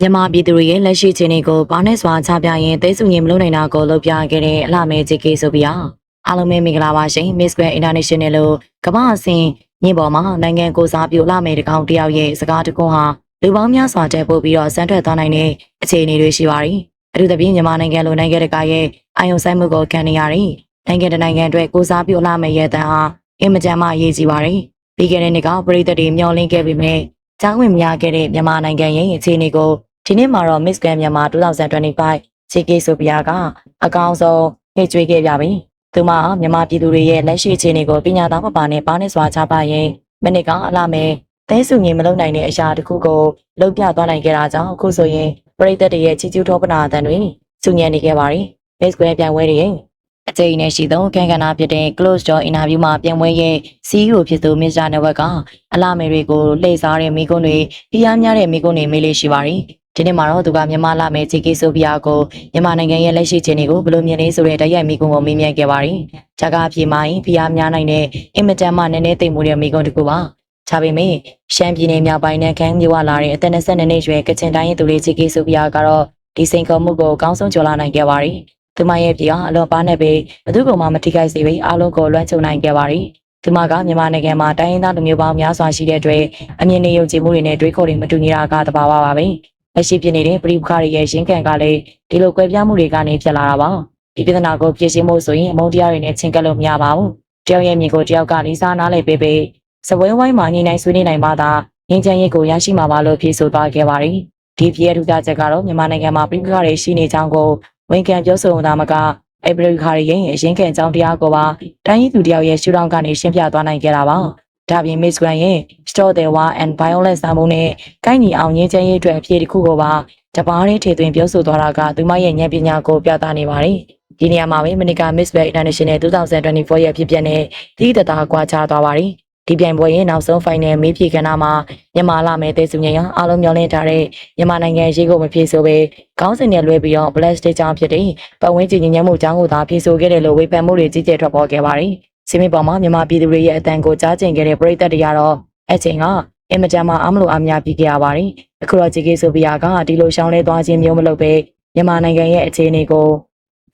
မြန်မာပြည်သူတွေရဲ့လက်ရှိအခြေအနေကိုဘာနဲ့စွာချပြရင်သိစုငင်မလုပ်နိုင်တာကိုလုပ်ပြခဲ့တဲ့အလှမဲ JK ဆိုပြီးအားအားလုံးပဲမင်္ဂလာပါရှင် Miss Grand International လို့ကမ္ဘာအဆင့်ညင်ပေါ်မှာနိုင်ငံကိုစားပြုအလှမဲတကောင်တယောက်ရဲ့စကားတကွန်းဟာလူပေါင်းများစွာတက်ပို့ပြီးတော့စမ်းထွက်သွားနိုင်တဲ့အခြေအနေတွေရှိပါတယ်အထူးသဖြင့်မြန်မာနိုင်ငံလိုနိုင်ငံတကာရဲ့အာယုံဆိုင်မှုကိုခံနေရတယ်နိုင်ငံတကာနိုင်ငံအတွက်ကိုစားပြုအလှမဲရဲ့တန်ဟာအင်မတန်မှအရေးကြီးပါတယ်ပြီးခဲ့တဲ့နှစ်ကပြည်သက်တွေမျှော်လင့်ခဲ့ပေမဲ့ ကြားဝင်မရခဲ့တဲ့မြန်မာနိုင်ငံရဲ့အခြေအနေကိုဒီနေ့မှာတော့ Miss Grand မြန်မာ2025 JK ဆိုပြာကအကောင်းဆုံးနှိပ်ကြွေးခဲ့ကြပြီ။သူမဟာမြန်မာပြည်သူတွေရဲ့လက်ရှိအခြေအနေကိုပညာသားပပါနဲ့ပါနဲ့စွာချပါရင်မနစ်ကအလားမဲသဲစုငင်မလုံနိုင်တဲ့အရာတစ်ခုကိုလှုပ်ပြသွားနိုင်ခဲ့တာကြောင့်အခုဆိုရင်ပရိသတ်တွေရဲ့ချီကျူးထောပနာအတန်တွေစုညံနေခဲ့ပါပြီ။ Miss Grand ပြန်ဝဲတွေရဲ့ အကျိန်နဲ့ရှိသောခံကဏ္ဍဖြစ်တဲ့ close door interview မှာပြန်ဝဲရဲ့ CEO ဖြစ်သူ Mr. Network ကအလားမဲတွေကိုလှည့်စားတဲ့မိကွန်းတွေပြားများတဲ့မိကွန်းတွေမေးလေးရှိပါရီ။ဒီနေ့မှာတော့သူကမြန်မာလာမယ် JK ဆိုပြာကိုမြန်မာနိုင်ငံရဲ့လက်ရှိအခြေအနေကိုဘယ်လိုမြင်လဲဆိုတဲ့တိုက်ရိုက်မိကွန်းကိုမေးမြန်းခဲ့ပါရီ။ဂျာကာအပြေမိုင်းပြားများနိုင်တဲ့အင်မတန်မှနည်းနည်းသိမ်မှုတဲ့မိကွန်းတစ်ခုပါ။ချပေမဲ့ရှမ်းပြည်နယ်မြောက်ပိုင်းနဲ့ခန်းမြို့ဝလာတဲ့အသက်22နှစ်ရွယ်ကချင်တိုင်းရဲ့သူလေး JK ဆိုပြာကတော့ဒီစိန်ခေါ်မှုကိုအကောင်းဆုံးကျော်လာနိုင်ခဲ့ပါရီ။ သူမရဲ့ပြာအလွန်ပါနဲ့ပဲဘသူကမှမထိခိုက်စေပဲအားလုံးကိုလွှမ်းခြုံနိုင်ခဲ့ပါရီ။ဒီမှာကမြန်မာနိုင်ငံမှာတိုင်းရင်းသားလူမျိုးပေါင်းများစွာရှိတဲ့အတွက်အမြင်နဲ့ယုံကြည်မှုတွေနဲ့တွေးခေါ်တွေမတူညီတာကတဘာဝပါပဲ။လက်ရှိဖြစ်နေတဲ့ပြည်ပခါတွေရဲ့ရင်းခံကလည်းဒီလိုကွဲပြားမှုတွေကနေဖြစ်လာတာပါ။ဒီပြဿနာကိုဖြေရှင်းဖို့ဆိုရင်အမုန်းတရားတွေနဲ့ချင်းကပ်လို့မရပါဘူး။တယောက်ရဲ့မြင်ကိုတယောက်ကလေးစားနားလည်ပေးပေးစပွဲဝိုင်းမှာညှိနှိုင်းဆွေးနွေးနိုင်ပါသာငင်းချမ်းရေးကိုရရှိမှာပါလို့ဖြေဆိုသွားခဲ့ပါတယ်။ဒီပြည့်ထူးခြားချက်ကတော့မြန်မာနိုင်ငံမှာပြည်ပခါတွေရှိနေကြောင်းကို ဝန်ခံပြောဆိုတာမကအဲ့ပရိခါရီရဲ့အရင်ခံအကြောင်းတရားကိုပါတိုင်းရင်းသူတယောက်ရဲ့ရှုထောင့်ကနေရှင်းပြသွားနိုင်ခဲ့တာပါ။ဒါပြင် Miss Grand ရဲ့ Store the War and Violence စာမုံနဲ့ကိုင်းညီအောင်ငင်းချမ်းရေးအတွက်အဖြစ်တစ်ခုကိုပါတပားလေးထေသွင်းပြောဆိုသွားတာကသူမရဲ့ဉာဏ်ပညာကိုပြသနေပါတယ်။ဒီနေရာမှာပဲမနီကာ Miss Grand International 2024ရဲ့ဖြစ်ပျက်နဲ့တိတိတသားကွာခြားသွားပါတယ်။ ဒီပြိုင်ပွဲရဲ့နောက်ဆုံး final မေးဖြေကဏ္ဍမှာမြန်မာလာမယ်တဲစုငယ်ရအားလုံးမျှော်လင့်ထားတဲ့မြန်မာနိုင်ငံရေးကိုမဖြေဆိုပဲခေါင်းစဉ်နဲ့လွဲပြီးတော့ plastic ကြောင့်ဖြစ်တဲ့ပတ်ဝန်းကျင်ညဉ့်ညမ်းမှုအကြောင်းကိုသာဖြေဆိုခဲ့တယ်လို့ဝေဖန်မှုတွေကြီးကျယ်ထွက်ပေါ်ခဲ့ပါတယ်။စီမင်းပေါ်မှာမြန်မာပြည်သူတွေရဲ့အတန်ကိုကြားကျင်ခဲ့တဲ့ပြည်သက်တွေကတော့အချိန်ကအင်မတန်မှအမလို့အများပြီးခဲ့ရပါတယ်။အခုတော့ JK ဆိုဗီယာကဒီလိုရှောင်းလဲသွားခြင်းမျိုးမလုပ်ပဲမြန်မာနိုင်ငံရဲ့အခြေအနေကို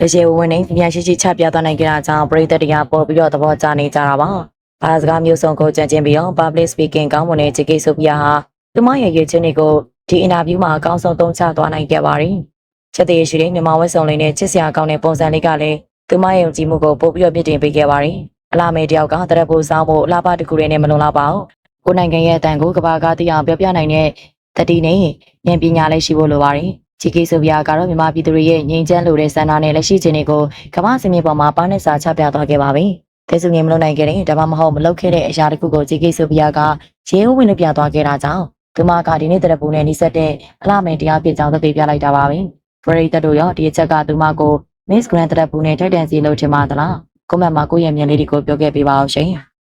လက်ရှိဝင်နေပြန်ရှိရှိချပြသွားနိုင်ကြတာကြောင့်ပြည်သက်တွေကပေါ်ပြီးတော့သဘောကျနေကြတာပါ။ ဘာသာစကားမျိုးစုံကိုကြံ့ကျင်ပြီးတော့ public speaking ကောင်းမွန်တဲ့ JK ဆိုဗီယာဟာသူမရဲ့ရည်ချင်းတွေကိုဒီအင်တာဗျူးမှာအကောင်းဆုံးသုံးချသွားနိုင်ခဲ့ပါတယ်။ချက်တည်းရှိတဲ့မြန်မာဝက်ဆောင်လေးနဲ့ချစ်စရာကောင်းတဲ့ပုံစံလေးကလည်းသူမရဲ့ယုံကြည်မှုကိုပို့ပြီးတော့မြင့်တင်ပေးခဲ့ပါတယ်။အလားမဲတယောက်ကတရက်ဖို့စောင်းဖို့အလားပါတကူတွေနဲ့မလုံလောက်ပါဘူး။ကိုယ်နိုင်ငံရဲ့အတန်ကိုကဘာကားသိအောင်ပြောပြနိုင်တဲ့တတိနဲ့ဉာဏ်ပညာလည်းရှိဖို့လိုပါတယ်။ချီကီဆိုဗီယာကတော့မြန်မာပြည်သူတွေရဲ့ငြိမ်းချမ်းလိုတဲ့စံနာနဲ့လက်ရှိခြင်းတွေကိုကမ္ဘာစင်မြေပေါ်မှာပါနဲ့စာချပြသွားခဲ့ပါပြီ။ တဲစုငင်မလုံနိုင်ခဲ့တဲ့ဒါမှမဟုတ်မလုပ်ခဲ့တဲ့အရာတစ်ခုကိုချီကီဆိုဗီယာကရေဦးဝင်လို့ပြသွားခဲ့တာကြောင့်သူမကဒီနေ့တရပူနဲ့နှိစက်တဲ့အလားမဲတရားပြကြောင်းသက်သေပြလိုက်တာပါပဲ။ပရိသတ်တို့ရောဒီအချက်ကသူမကို Miss Grand တရပူနဲ့ထိုက်တန်စီလို့ထင်ပါသလား။ကွန်မန့်မှာကိုယ့်ရဲ့မြင်လေးတွေကိုပြောခဲ့ပေးပါအောင်ရှင်။